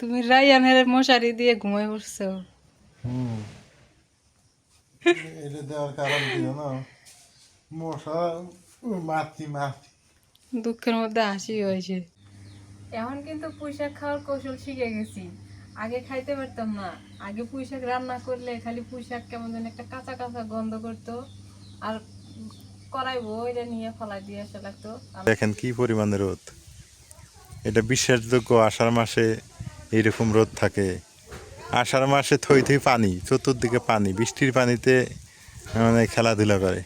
তুমি রায়ানের মশারি দিয়ে ঘুমাই পড়ছো হুম। এটা দেওয়ার কারণ কি জানো? মশা মাছি মাছি দুঃখের মধ্যে হাসি হয়েছে। এখন কিন্তু পুঁইশাক খাওয়ার কৌশল শিখে গেছি। আগে খাইতে পারতাম না। আগে পুঁইশাক রান্না করলে খালি পুঁইশাক কেমন যেন একটা কাঁচা কাঁচা গন্ধ করতো। আর করাইবো এটা নিয়ে ফলাই দিয়ে আসা লাগতো। আর দেখেন কি পরিমাণে রোদ। এটা বিশ্বাসযোগ্য আষাঢ় মাসে এইরকম রোদ থাকে। আষাঢ় মাসে থই থই পানি চতুর্দিকে পানি বৃষ্টির পানিতে মানে খেলাধুলা করে।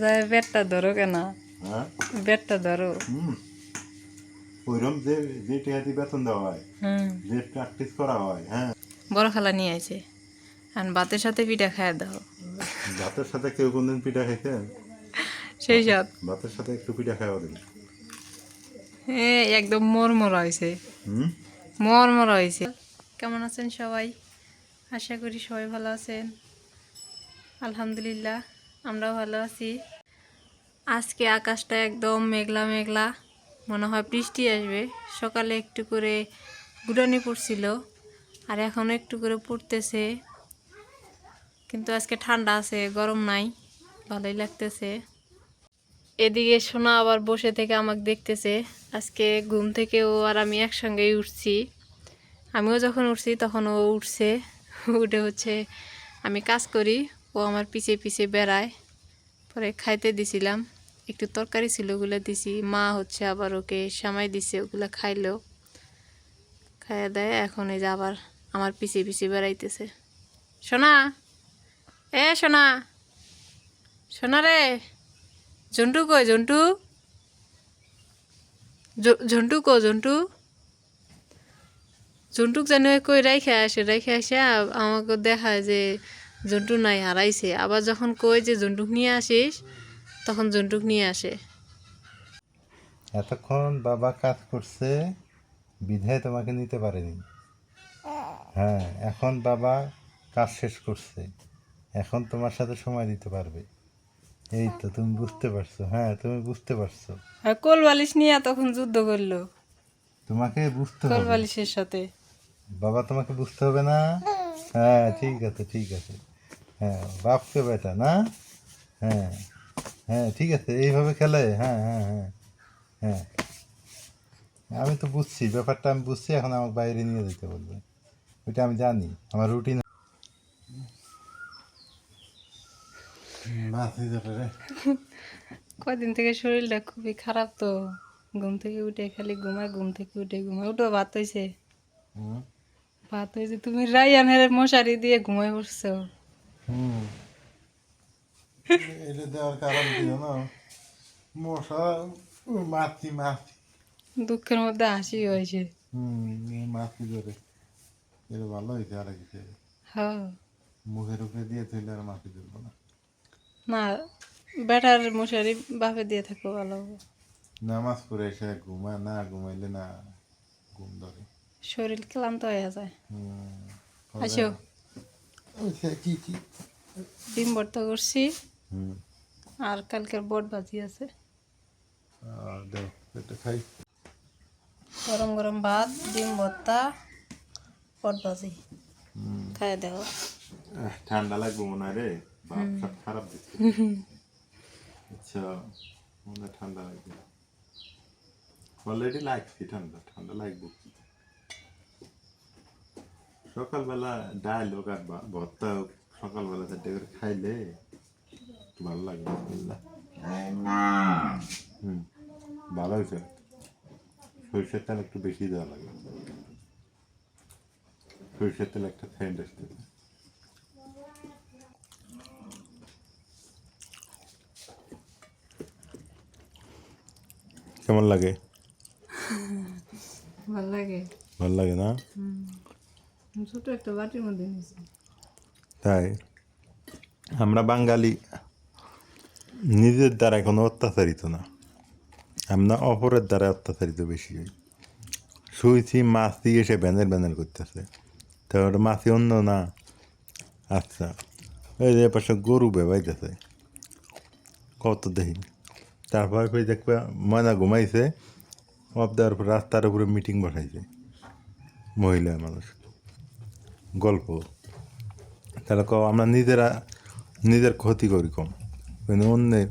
যাই বেটটা ধরো কেন? হ্যাঁ? বেটটা ধরো। ওইরকম যে যে টিহাতি বেতন দেওয়া হয় যে প্র্যাকটিস করা হয় হ্যাঁ। বড় খালা নিয়ে আইছে। আর ভাতের সাথে পিঠা খাইয়া দাও। ভাতের সাথে কেউ কোনদিন পিঠা খাইছেন সেই সাথ ভাতের সাথে একটু পিঠা খাওয়া দিন এ একদম মরমরা হয়েছে মরমরা হয়েছে কেমন আছেন সবাই? আশা করি সবাই ভালো আছেন। আলহামদুলিল্লাহ আমরাও ভালো আছি। আজকে আকাশটা একদম মেঘলা মেঘলা মনে হয় বৃষ্টি আসবে। সকালে একটু করে গুড়ানি পড়ছিল আর এখনও একটু করে পড়তেছে। কিন্তু আজকে ঠান্ডা আছে গরম নাই ভালোই লাগতেছে। এদিকে সোনা আবার বসে থেকে আমাকে দেখতেছে। আজকে ঘুম থেকে ও আর আমি একসঙ্গেই উঠছি। আমিও যখন উঠছি তখন ও উঠছে। উঠে হচ্ছে আমি কাজ করি, ও আমার পিছে পিছে বেড়ায়। পরে খাইতে দিছিলাম, একটু তরকারি ছিল ওগুলো দিছি। মা হচ্ছে আবার ওকে সামাই দিছে, ওগুলো খাইলো। খাইয়া দেয়, এখন এই যে আবার আমার পিছে পিছে বেড়াইতেছে। সোনা! এ সোনা! সোনা রে! জন্টু কই জন্টু? জ- ঝন্টু কো জন্টু? জন্টুক জানো কই রাইখে আসে রাইখে আসে আমাকে দেখায় যে জন্টু নাই হারাইছে আবার যখন কই যে জন্টুক নিয়ে আসিস, তখন জন্টুক নিয়ে আসে। এতক্ষণ বাবা কাজ করছে, বিধায় তোমাকে নিতে পারেনি। হ্যাঁ এখন বাবা কাজ শেষ করছে। এখন তোমার সাথে সময় দিতে পারবে। এই তো তুমি বুঝতে পারছ। হ্যাঁ তুমি বুঝতে পারছ। আর কোল বালিশ নিয়ে তখন যুদ্ধ করল? তোমাকে বুঝতে কোল হবে। বালিশের সাথে। বাবা তোমাকে বুঝতে হবে না? হ্যাঁ ঠিক আছে ঠিক আছে। হ্যাঁ বাপকে বেটা না? হ্যাঁ হ্যাঁ ঠিক আছে এইভাবে খেলে? হ্যাঁ হ্যাঁ হ্যাঁ হ্যাঁ। আমি তো বুঝছি ব্যাপারটা আমি বুঝছি এখন আমাকে বাইরে নিয়ে যেতে বলবে। ওইটা আমি জানি আমার রুটিন কয়দিন থেকে শরীরটা খুবই খারাপ তো ঘুম থেকে উঠে খালি ঘুমায় ঘুম থেকে উঠে ঘুমায় উঠো ভাত হয়েছে ভাত হয়েছে তুমি রায়ানের মশারি দিয়ে ঘুমায় পড়ছো এটা দেওয়ার কারণ কি জানো? মশা মাছি মাছি দুঃখের মধ্যে হাসি হয়েছে। হুম মাছি ধরে। এটা ভালো হয়েছে আর কিছু হ্যাঁ। মুখের উপরে দিয়ে থইলে আর মাছি ধরবো না। না বেটার মশারি বাপে দিয়ে থাকো ভালো। নামাজ পড়ে এসে ঘুমায় না ঘুমাইলে না ঘুম ধরে। শরীর ক্লান্ত হয়ে যায়। আসো। কি কি? ডিম ভর্তা করছি। আর কালকের বট ভাজি আছে। আর দেও এটা খাই। গরম গরম ভাত ডিম ভর্তা বট ভাজি। হুম। খাই দেখো ঠান্ডা লাগবে মনে হয় রে। বাপ সব খারাপ দিচ্ছে। আচ্ছা মনে ঠান্ডা লাগবে অলরেডি লাগছে ঠান্ডা ঠান্ডা লাগবে সকালবেলা ডাল হোক আর ভর্তা হোক সকালবেলা চারটে করে খাইলে ভালো লাগবে হুম ভালো হয়েছে। সরিষার তেল একটু বেশি দেওয়া লাগে। সরিষার তেল একটা ফ্রেন্ড আসতে কেমন লাগে? ভালো লাগে। ভালো লাগে না? ছোট একটা বাটির মধ্যে তাই? আমরা বাঙালি নিজের দ্বারা কোনো অত্যাচারিত না। আমরা অপরের দ্বারা অত্যাচারিত বেশি হই। শুয়েছি মাছ দিয়ে এসে ব্যানের ব্যানের করতেছে। তারপরে মাছি অন্য না। আচ্ছা এই যে পাশে গরু বেবাইতেছে। কত দেখি তারপর ওই দেখবে ময়না ঘুমাইছে অফ দেওয়ার পর রাস্তার উপরে মিটিং বসাইছে। মহিলা মানুষ। গল্প। তাহলে ক আমরা নিজেরা নিজের ক্ষতি করি কম। কিন্তু অন্যের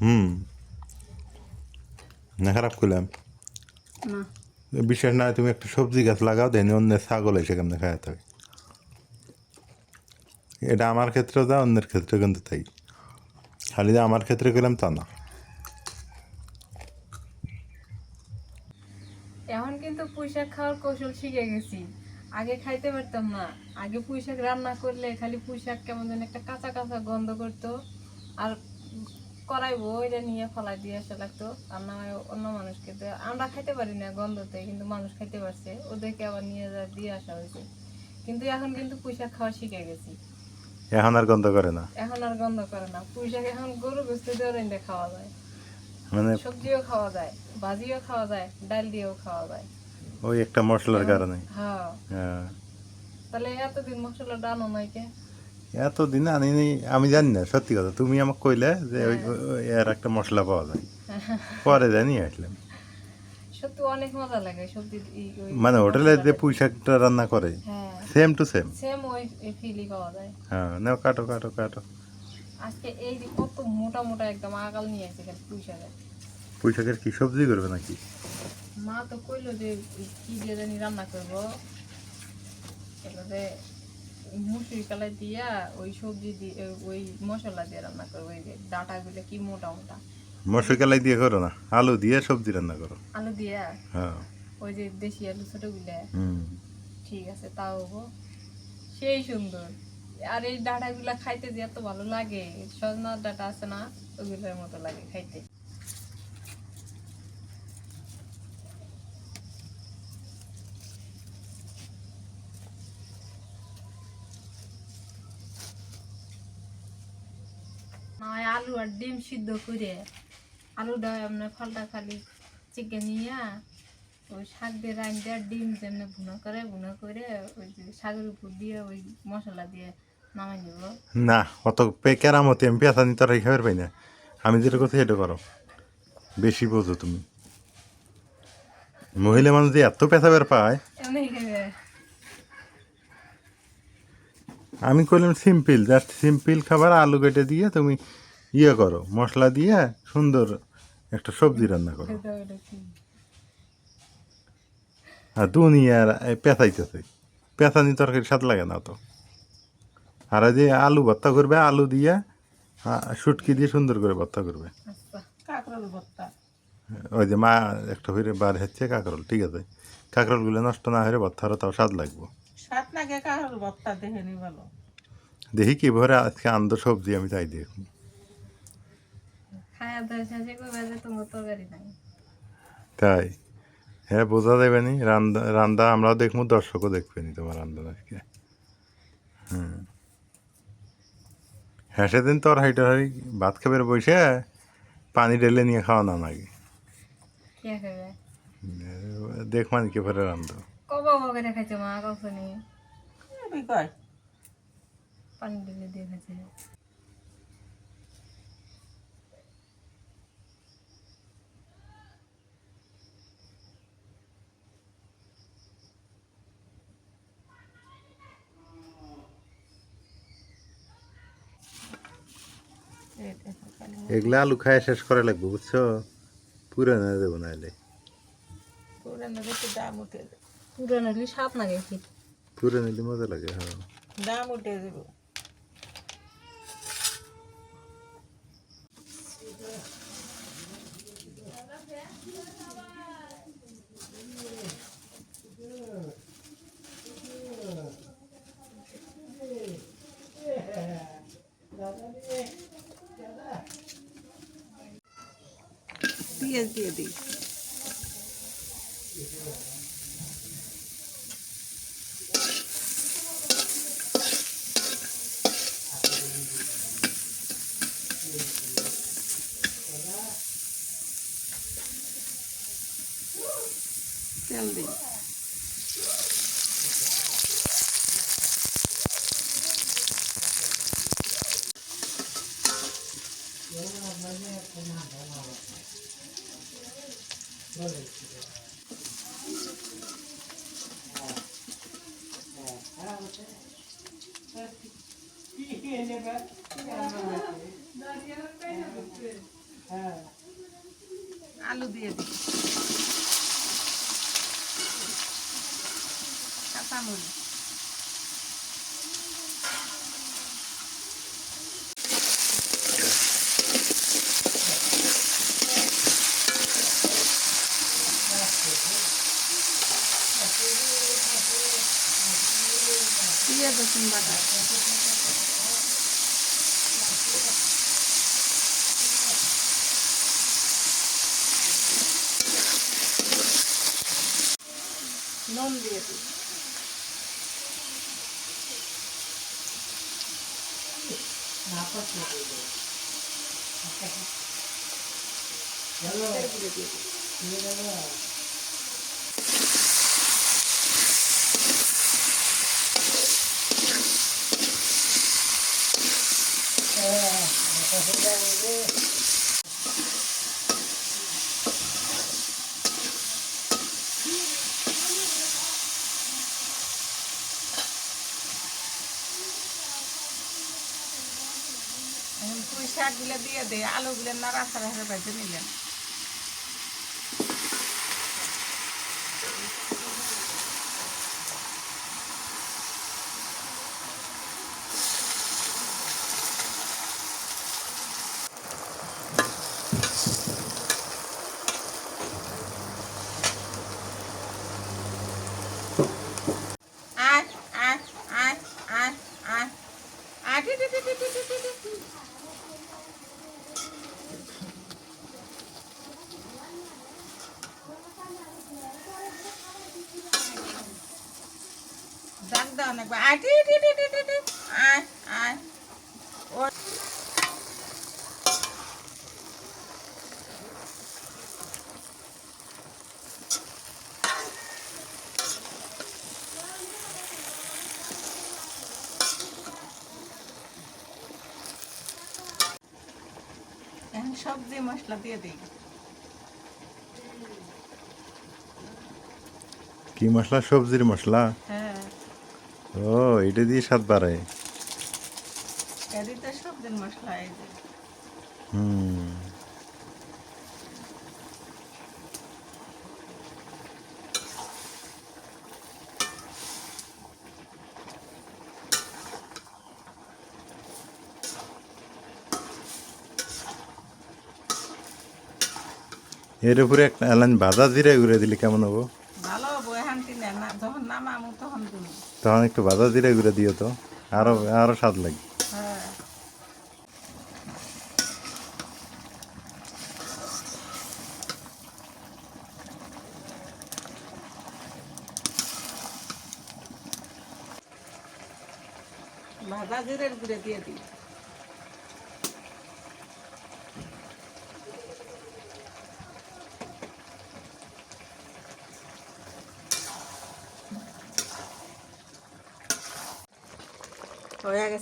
হুম। না খারাপ করলাম। বিশেষ না তুমি একটা সবজি গাছ লাগাও দেন অন্যের ছাগল এসে কেমনে খাওয়াতে হয়। এটা আমার ক্ষেত্রেও যা অন্যের ক্ষেত্রে কিন্তু তাই। খালি যে আমার ক্ষেত্রে গেলাম তা না। এখন কিন্তু পুঁইশাক খাওয়ার কৌশল শিখে গেছি। আগে খাইতে পারতাম না। আগে পুঁইশাক রান্না করলে খালি পুঁইশাক কেমন যেন একটা কাঁচা কাঁচা গন্ধ করতো। আর করাইবো এটা নিয়ে ফলাই দিয়ে আসা লাগতো। আর না অন্য মানুষকে তো আমরা খাইতে পারি না গন্ধতে, কিন্তু মানুষ খাইতে পারছে। ওদেরকে আবার নিয়ে যা, দিয়ে আসা হয়েছে। কিন্তু এখন কিন্তু পুঁইশাক খাওয়া শিখে গেছি। এখন আর গন্ধ করে না। এখন আর গন্ধ করে না। পুঁইশাক এখন গরু গোস্ত দিয়ে রেন্ডে খাওয়া যায়। মানে সবজিও খাওয়া যায় ভাজিও খাওয়া যায় ডাল দিয়েও খাওয়া যায়। ওই একটা মশলার কারণে। হ্যাঁ। হ্যাঁ। তাহলে এতদিন মশলা ডানো নাই কে? এতদিন আনি আমি জানি না সত্যি কথা। তুমি আমাকে কইলে যে ওই ওই এর একটা মশলা পাওয়া যায়। পরে জানি আসলাম। সত্যি অনেক মজা লাগে সবজি মানে হোটেলে যে পুঁই শাকটা রান্না করে সেম টু সেম সেম ওই ফিলি পাওয়া যায়। হ্যাঁ নাও কাটো কাটো কাটো। আজকে এই যে কত মোটা মোটা একদম আগাল নিয়ে আসছে খালি পুঁই শাকের পুঁই শাকের কি সবজি করবে নাকি? মা তো কইলো যে কি দিয়ে জানি রান্না করব। যে মুসুরি কালাই দিয়া ওই সবজি দিয়ে ওই মশলা দিয়ে রান্না করব ওই যে ডাটাগুলো কি মোটা মোটা। মসুর কালাই দিয়ে করো না আলু দিয়ে সবজি রান্না করো। আলু দিয়া? হ্যাঁ। ওই যে দেশি আলু ছোটগুলো? হুম। ঠিক আছে তাও হব। সেই সুন্দর। আর এই ডাঁটাগুলা খাইতে যে এত ভালো লাগে সজনার ডাটা আছে না ওগুলোর মতো লাগে খাইতে। আলু আর ডিম সিদ্ধ করে আলুটা আপনার ফলটা খালি চিকেন নিয়ে ওই শাক দিয়ে রান দিয়ে ডিম যেমনি ভুনা করে ভুনা করে ওই যে শাকের উপর দিয়ে ওই মশলা দিয়ে নামাই নিব না অত কেরামতি আমি পেঁচানি তরকারি খাবার পাই না। আমি যেটা কথা সেটা করো। বেশি বোঝো তুমি। মহিলা মানুষ যে এত পেঁচাবার পায়। আমি করলাম সিম্পল জাস্ট সিম্পল খাবার আলু কেটে দিয়ে তুমি ইয়ে করো মশলা দিয়ে সুন্দর একটা সবজি রান্না করো। আর দুনিয়ার পেঁচাইতেছে। পেঁচানি তরকারি স্বাদ লাগে না তো। আর যে আলু ভর্তা করবে আলু দিয়ে শুটকি দিয়ে সুন্দর করে ভর্তা করবে। আচ্ছা ওই যে মা একটা হইরে বার হচ্ছে কাঁকরোল ঠিক আছে? কাঁকরোলগুলো নষ্ট না হলে ভর্তা হলে তাও স্বাদ লাগবো। কাঁকরোল ভর্তা দেখে নি ভালো। দেখি কি ভরে আজকে আন্দ সবজি আমি তাই দেখি খায়া দাওয়া শেষে করবে যে তোমার তরকারি নাই তাই? হ্যাঁ বোঝা যাবে নি। রান্দা রান্দা আমরাও দেখব দর্শকও দেখবে নি তোমার রান্দা আজকে। হুম। হ্যাঁ সেদিন তোর হাইটা হাই ভাত খাবার বসে পানি ঢেলে নিয়ে খাওয়া না নাকি দেখ মানে কি ভরে রান্ধো কবা বগরে খাইছে মা কখনই। পানি দিলে দিয়ে খাইছে। এগুলা আলু খায় শেষ করা লাগবে বুঝছ? পুরো না দেবো নাহলে। পুরানো পুরানো সাপ না গেছি পুরো নিলে মজা লাগে হ্যাঁ। দাম উঠে যাবে পেঁয়াজ দিয়ে দিই। তেল দিই। আলু দিয়ে দিই কাঁচামরিচ পেঁয়াজ রসুন বাটা নুন দিয়ে দিই। দিয়ে দিই দেয় আলুগুলেন না রাস্তা রাস্তা বেঁচে নিলেন। সবজি মশলা দিয়ে দিই। কি মশলা? সবজির মশলা? হ্যাঁ। ও এটা দিয়ে স্বাদ বাড়ায়। এদিকে সবজির মশলা এই হুম। এর উপরে একটা এলান ভাজা জিরা ঘুরে দিলে কেমন হব? তখন একটু ভাজা জিরা ঘুরে দিও তো আরও আরও স্বাদ লাগে। হ্যাঁ। ভাজা জিরের গুঁড়ে দিয়ে দিই।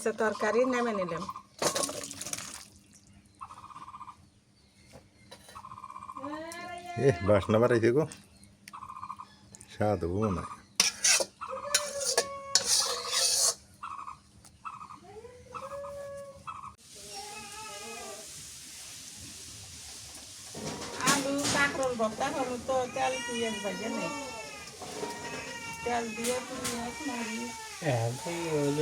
গেছে তরকারি নেমে নিলাম। এ বাসনা বাড়াইছে গো। স্বাদ হব না আলু কাঁকরোল ভর্তা করব তো তেল পিঁয়াজ ভাজে নেই। তেল দিয়ে পিঁয়াজ মরিচ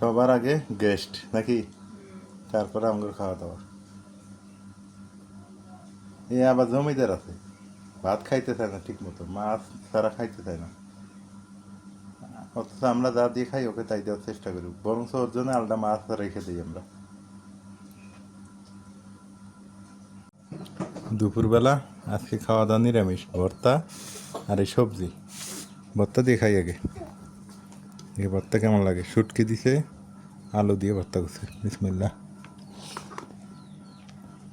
সবার আগে গেস্ট নাকি? তারপরে আমাদের খাওয়া দাওয়া এ আবার জমিদার আছে। ভাত খাইতে চায় না ঠিক মতো মাছ ছাড়া খাইতে চায় না। অথচ আমরা যা দিয়ে খাই, ওকে তাই দেওয়ার চেষ্টা করি। বরং ওর জন্য আলাদা মাছ রেখে দিই আমরা। দুপুরবেলা আজকে খাওয়া দাওয়া নিরামিষ, ভর্তা আর এই সবজি। ভর্তা দিয়ে খাই আগে। এই ভর্তা কেমন লাগে? শুটকি দিছে, আলু দিয়ে ভর্তা করছে। বিসমিল্লা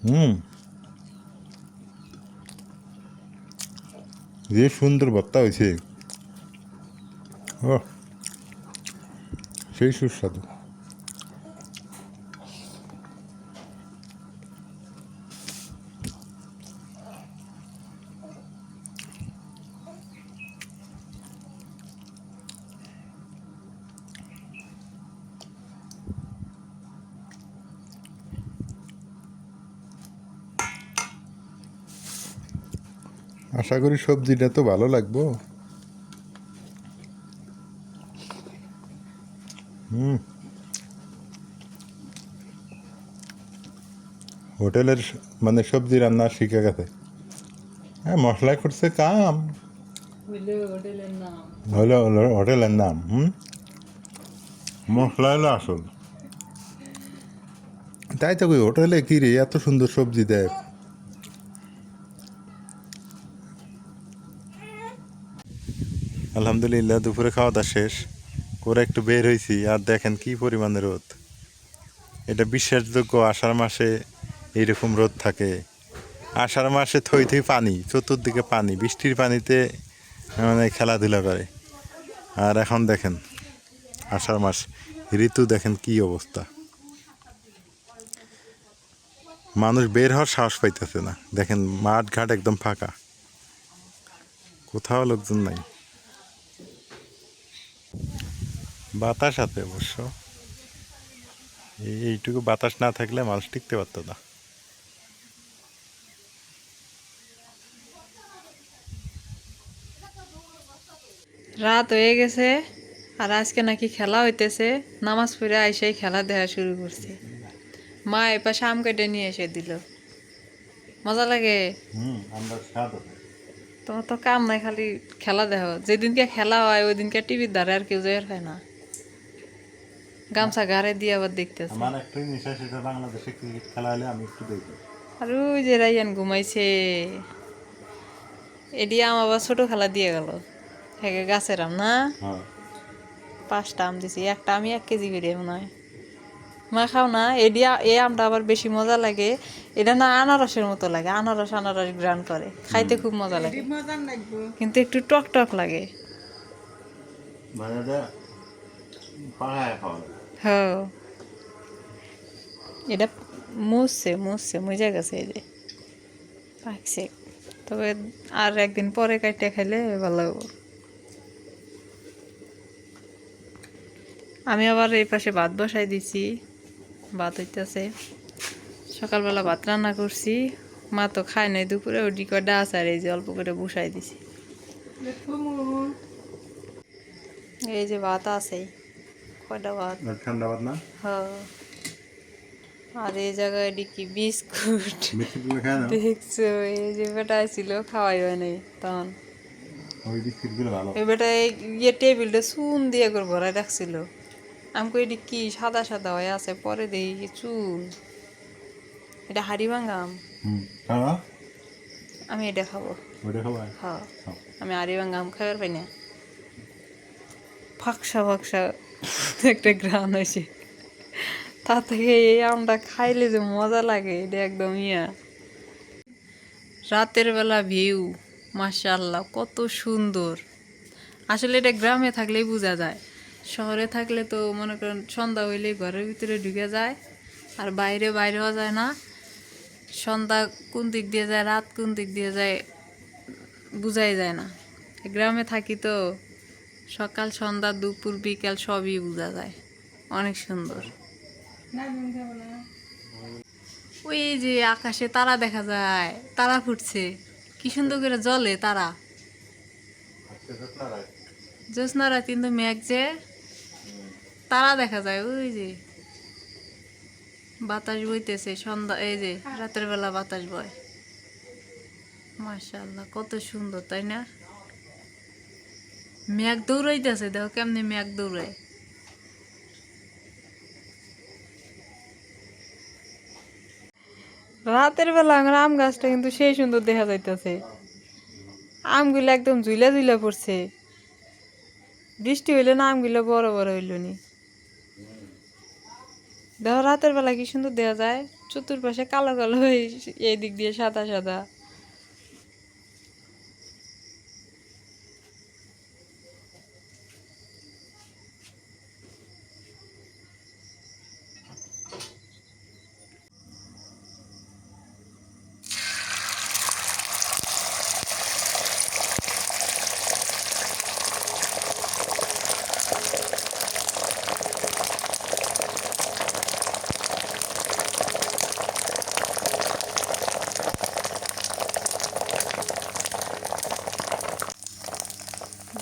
হুম। যে সুন্দর ভর্তা হয়েছে। ও সেই সুস্বাদু। আশা করি সবজিটা তো ভালো লাগবো। হুম। হোটেলের মানে সবজি রান্না শিখে গেছে। হ্যাঁ মশলা করছে কাম। হলো হোটেলের নাম হুম। মশলা হলো আসল। তাই তো কই হোটেলে কি রে এত সুন্দর সবজি দেয়। আলহামদুলিল্লাহ, দুপুরে খাওয়া দাওয়া শেষ। করে একটু বের হয়েছি আর দেখেন কি পরিমাণে রোদ। এটা বিশ্বাসযোগ্য, আষাঢ় মাসে এইরকম রোদ থাকে। আষাঢ় মাসে থই থই পানি, চতুর্দিকে পানি, বৃষ্টির পানিতে মানে খেলাধুলা করে। আর এখন দেখেন, আষাঢ় মাস, ঋতু দেখেন কি অবস্থা। মানুষ বের হওয়ার সাহস পাইতেছে না। দেখেন মাঠ ঘাট একদম ফাঁকা। কোথাও লোকজন নাই। বাতাস আছে অবশ্য। এইটুকু বাতাস না থাকলে মানুষ টিকতে পারতো না। রাত হয়ে গেছে আর আজকে নাকি খেলা হইতেছে। নামাজ পড়ে আইসাই খেলা দেখা শুরু করছে। মা এপাশে আম কেটে নিয়ে এসে দিল। মজা লাগে? তোমার তো কাম নাই খালি খেলা দেখো যেদিনকে খেলা হয় ওই দিনকে টিভির দ্বারা আর কেউ জয়ের হয় না। গামছা গাড়ে দিয়ে আবার দেখতেছে। আমার একটু নেশা সেটা বাংলাদেশে ক্রিকেট খেলা হলে আমি একটু দেখি আর ওই যে রাইয়ান ঘুমাইছে। এডি আম আবার ছোট খেলা দিয়ে গেল। হ্যাঁ গাছের আম না? হ্যাঁ। পাঁচটা আম দিছি একটা আমি এক কেজি করে মনে হয়। মা খাও না এডি এই আমটা আবার বেশি মজা লাগে। এটা না আনারসের মতো লাগে আনারস আনারস গ্রান করে। খাইতে খুব মজা লাগে। কিন্তু একটু টক টক লাগে। মানে দে পাড়ায় খাওয়া হ্যাঁ। এটা মুছছে মুছছে মুজে গেছে এই যে। পাকছে তবে আর একদিন পরে কাটতে খাইলে ভালো লাগবো। আমি আবার এই পাশে ভাত বসাই দিছি। ভাত হইতেছে। সকালবেলা ভাত রান্না করছি। মা তো খায় নাই দুপুরে ওটি কয়টা আছে আর এই যে অল্প করে বসাই দিছি। এই যে ভাত আছেই কয়টা ভাত ঠান্ডা বাদ না? হ্যাঁ আর এই জায়গায় এটি কি বিস্কুট? বিস্কিটগুলো খায় দেখছ এই যে বেটা ছিল খাওয়াই হয় নাই তখন। ওই বিস্কিটগুলো ভালো। এই বেটা ইয়ে টেবিলটা চুন দিয়ে করে ভরাই রাখছিল। আমি কই এটি কি সাদা সাদা হয়ে আছে পরে দেখি চুন। এটা হাড়ি আমি। এটা খাব। হ্যাঁ। আমি হাড়ি খাবার পাই না। ফাঁকসা ফাঁকসা একটা গ্রাম হয়েছে তা থেকে এই আমটা খাইলে যে মজা লাগে, এটা একদম ইয়া। রাতের বেলা ভিউ মাশাল্লাহ কত সুন্দর। আসলে এটা গ্রামে থাকলেই বোঝা যায়। শহরে থাকলে তো মনে করেন সন্ধ্যা হইলে ঘরের ভিতরে ঢুকে যায়, আর বাইরে বাইরেও যায় না। সন্ধ্যা কোন দিক দিয়ে যায়, রাত কোন দিক দিয়ে যায়, বুঝাই যায় না। গ্রামে থাকি তো সকাল, সন্ধ্যা, দুপুর, বিকাল সবই বোঝা যায়। অনেক সুন্দর। ওই যে আকাশে তারা দেখা যায়, তারা ফুটছে। কি সুন্দর করে জলে তারা। জ্যোৎস্নারা কিন্তু মেঘ যে, তারা দেখা যায় ওই যে। বাতাস বইতেছে, সন্ধ্যা, এই যে, রাতের বেলা বাতাস বয়। মাশাল্লাহ কত সুন্দর, তাই না? মেঘ দৌড়াইতেছে, দেখো কেমনি মেঘ দৌড়ায়। রাতের বেলা আমার আম গাছটা কিন্তু সেই সুন্দর দেখা যাইতেছে। আমগুলো একদম ঝুলা ঝুলা পড়ছে। বৃষ্টি হইলে না আমগুলো বড় বড় হইল নি। দেখো রাতের বেলা কি সুন্দর দেখা যায়। চতুর্পাশে কালো কালো এই দিক দিয়ে সাদা সাদা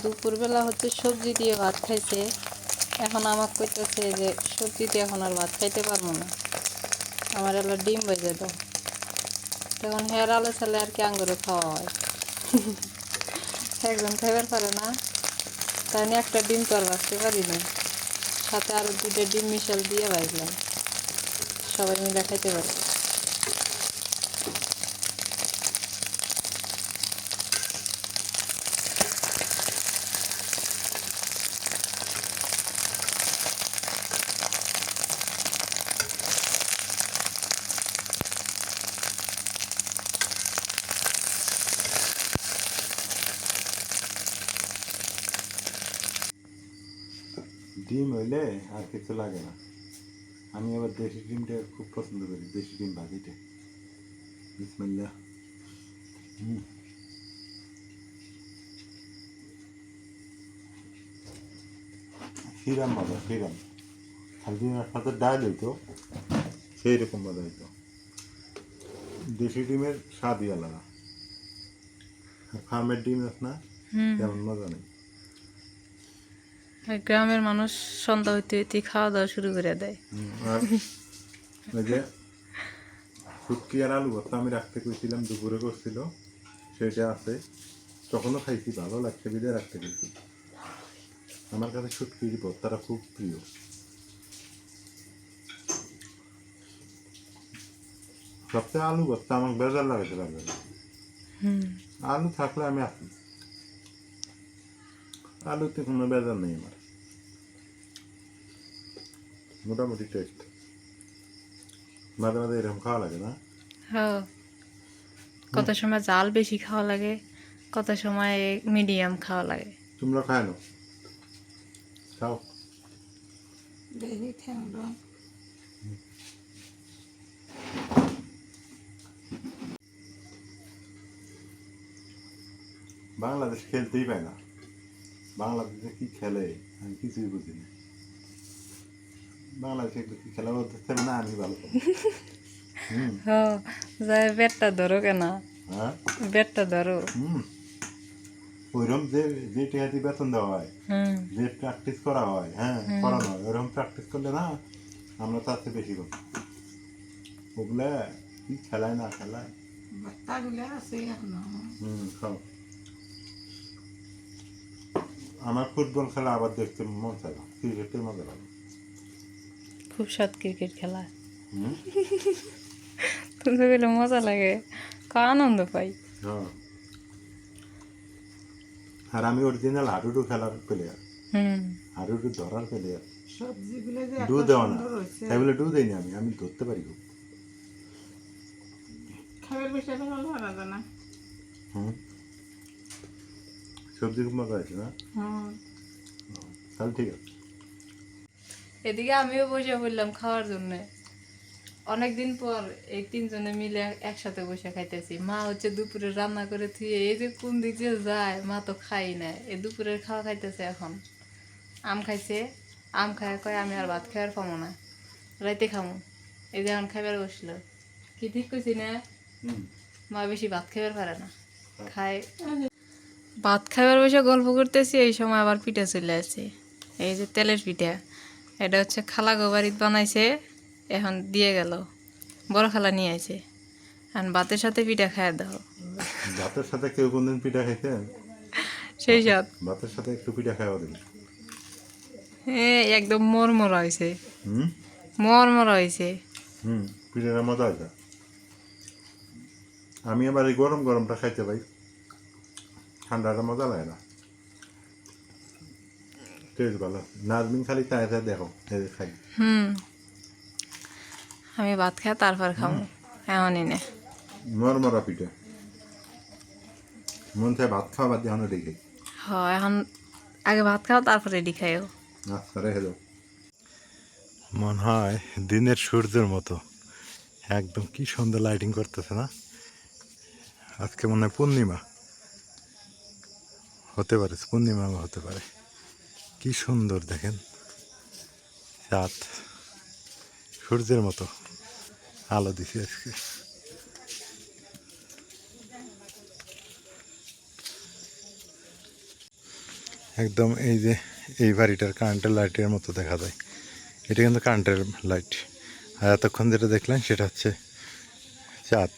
দুপুরবেলা হচ্ছে সবজি দিয়ে ভাত খাইছে। এখন আমার কইতেছে যে, সবজি দিয়ে এখন আর ভাত খাইতে পারব না। আমার এলো ডিম বেজে দাও। তখন হেয়ার আলো চালে আর কি আঙ্গুরে খাওয়া হয়। একজন খাইবার পারে না। তাই নিয়ে একটা ডিম তো আর বাঁচতে পারি না। সাথে আরও দুটো ডিম মিশাল দিয়ে ভাজলাম। সবাই মিলে খাইতে পারে ডিম হইলে আর কিছু লাগে না। আমি আবার দেশি ডিমটা খুব পছন্দ করি দেশি ডিম ভাজিটা বিসমিল্লাহ। হুম। শিরাম মজা খালি ডিমের সাথে ডাল হইতো সেই রকম মজা হইতো। দেশি ডিমের স্বাদই আলাদা। ফার্মের ডিম না তেমন মজা নেই। গ্রামের মানুষ সন্ধ্যা হইতে হইতে খাওয়া দাওয়া শুরু করে দেয়। শুটকি আর আলু ভর্তা আমি রাখতে কইছিলাম দুপুরে করছিল সেটা আছে। তখনও খাইছি ভালো লাগছে বিদে রাখতে গেছি আমার কাছে শুটকির ভর্তাটা খুব প্রিয়। সপ্তাহে আলু ভর্তা আমার বেজার লাগাতে পারবে আলু থাকলে আমি আসি। আলুতে কোনো বেজার নেই আমার। মোটামুটি টেস্ট মাঝে মাঝে এরকম খাওয়া লাগে না? হ্যাঁ। কত সময় জাল বেশি খাওয়া লাগে কত সময় মিডিয়াম খাওয়া লাগে। তোমরা খায় না খাও। বাংলাদেশ খেলতেই পায় না। বাংলাদেশে কি খেলে? আমি কিছুই বুঝি না। বাংলাদেশে কি খেলা বলতে না আমি ভালো হ্যাঁ যায় বেটটা ধরো কেন? হ্যাঁ? বেটটা ধরো। ওইরকম যে যে টিহাতি বেতন দেওয়া হয় যে প্র্যাকটিস করা হয় হ্যাঁ করানো হয় ওরকম প্র্যাকটিস করলে না আমরা তার চেয়ে বেশি করি ওগুলা কি খেলায় না খেলায়? হুম খাও আমার ফুটবল খেলা আবার দেখতে মন চায় না। ক্রিকেটের মজা লাগে। খুব স্বাদ ক্রিকেট খেলা। হুম? তুমি গেলে মজা লাগে। কা আনন্দ পাই। হ্যাঁ। আর আমি অরিজিনাল হাডুডু খেলার প্লেয়ার হুম। হাডুডু ধরার প্লেয়ার সবজিগুলো ডু দেওয়া না। সুন্দর তাই বলে ডু দেয়নি আমি। আমি ধরতে পারি খুব। খাবার বিষয়টা ভালো না। হুম? সবজি খুব না? তাহলে ঠিক আছে। এদিকে আমিও বসে পড়লাম খাওয়ার জন্য। অনেকদিন পর এই তিনজনে মিলে একসাথে বসে খাইতেছি। মা হচ্ছে দুপুরে রান্না করে থুয়ে এই যে কোন দিক যে যায় মা তো খাই না। এই দুপুরের খাওয়া খাইতেছে এখন। আম খাইছে। আম খায় কয় আমি আর ভাত খাওয়ার পাবো না। রাইতে খামো। এই যে এখন খাইবার বসল। কি ঠিক কইছি না? মা বেশি ভাত খাইবার পারে না। খায়। ভাত খাইবার বসে গল্প করতেছি এই সময় আবার পিঠা চলে আসছে এই যে তেলের পিঠা এটা হচ্ছে খালা গোবারিত বানাইছে এখন দিয়ে গেল। বড় খালা নিয়ে আইছে। এখন ভাতের সাথে পিঠা খাইয়া দাও। ভাতের সাথে কেউ কোনদিন পিঠা খাইছেন সেই সাথ ভাতের সাথে একটু পিঠা খাওয়া দিন। হ্যাঁ একদম মরমরা হয়েছে হুম? মরমরা হয়েছে হুম পিঠাটা মজা আছে আমি আবার এই গরম গরমটা খাইতে পাই ঠান্ডাটা মজা লাগে না। টেস্ট ভালো নাজমিন খালি তাই তাই দেখো এই যে খাই। হুম। আমি ভাত খাই তারপর খাব। এমনই নে। মরমরা পিঠা। মন চায় ভাত খাওয়া বাদ দিয়ে এখন রেখে হ এখন আগে ভাত খাও তারপর রেডি খাইও। আচ্ছা রেখে দাও। মনে হয় দিনের সূর্যের মতো। একদম কি সুন্দর লাইটিং করতেছে না? আজকে মনে হয় পূর্ণিমা। হতে পারে, পূর্ণিমা হতে পারে। কি সুন্দর দেখেন। রাত, সূর্যের মতো আলো দিছে আজকে। একদম এই যে, এই বাড়িটার কারেন্টের লাইটের মতো দেখা যায়। এটা কিন্তু কারেন্টের লাইট আর এতক্ষণ যেটা দেখলেন, সেটা হচ্ছে চাঁদ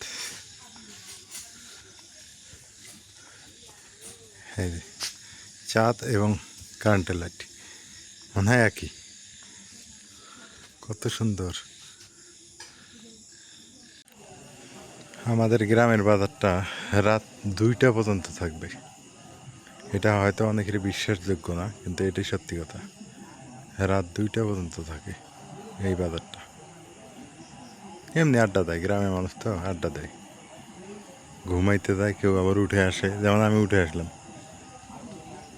এই যে, চাঁদ এবং কারেন্টের লাইট মনে হয় একই। কত সুন্দর। আমাদের গ্রামের বাজারটা রাত দুইটা পর্যন্ত থাকবে। এটা হয়তো অনেকের বিশ্বাসযোগ্য না, কিন্তু এটাই সত্যি কথা। রাত দুইটা পর্যন্ত থাকে এই বাজারটা। এমনি আড্ডা দেয়, গ্রামের মানুষ তো আড্ডা দেয়। ঘুমাইতে যায় কেউ আবার উঠে আসে। যেমন আমি উঠে আসলাম।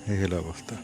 এই হলো অবস্থা